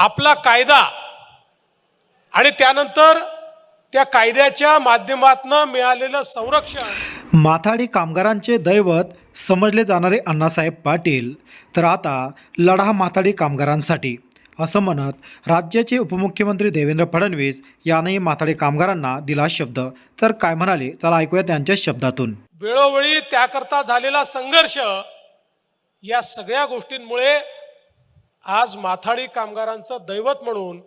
आपला कायदा. आणि त्यानंतर त्या कायद्याच्या माध्यमातून मिळालेलं संरक्षण. माथाडी कामगारांचे दैवत समजले जाणारे अण्णासाहेब पाटील. तर आता लढा माथाडी कामगारांसाठी. असं म्हणत राज्याचे उपमुख्यमंत्री देवेंद्र फडणवीस यांनी माथाडी कामगारांना दिला शब्द. तर काय म्हणाले? चला ऐकूया त्यांच्या शब्दातून. वेळोवेळी त्याकरता झालेला संघर्ष या सगळ्या गोष्टींमुळे आज माथाडी कामगारांचं दैवत म्हणून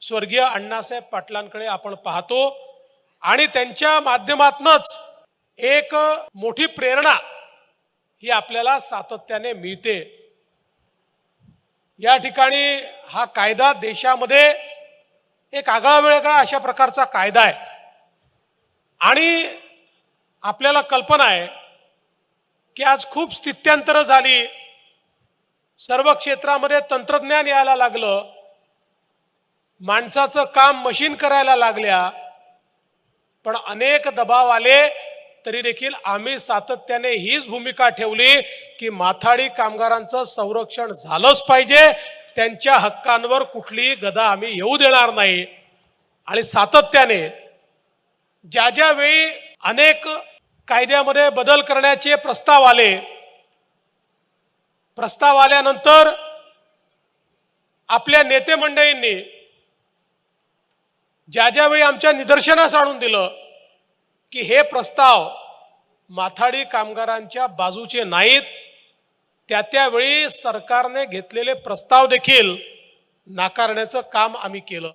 स्वर्गीय अण्णासाहेब पाटलांकडे आपण पाहतो आणि त्यांच्या माध्यमातूनच एक मोठी प्रेरणा ही आपल्याला सातत्याने मिळते. या ठिकाणी हा कायदा देशामध्ये एक आगळा वेगळा अशा प्रकारचा कायदा आहे. आणि आपल्याला कल्पना आहे की आज खूप स्थित्यंतरं झाली. सर्व क्षेत्रामध्ये तंत्रज्ञान यायला लागलं. माणसाचं काम मशीन करायला लागल्या. पण अनेक दबाव आले तरी देखील आम्ही सातत्याने हीच भूमिका ठेवली की माथाडी कामगारांचं संरक्षण झालंच पाहिजे. त्यांच्या हक्कांवर कुठलीही गदा आम्ही येऊ देणार नाही. आणि सातत्याने ज्या ज्या वेळी अनेक कायद्यामध्ये बदल करण्याचे प्रस्ताव आले प्रस्ताव आल्यानंतर आपल्या नेते मंडळींनी ज्या ज्यावेळी आमच्या निदर्शनास आणून दिलं की हे प्रस्ताव माथाडी कामगारांच्या बाजूचे नाहीत त्या त्यावेळी सरकारने घेतलेले प्रस्ताव देखील नाकारण्याचं काम आम्ही केलं.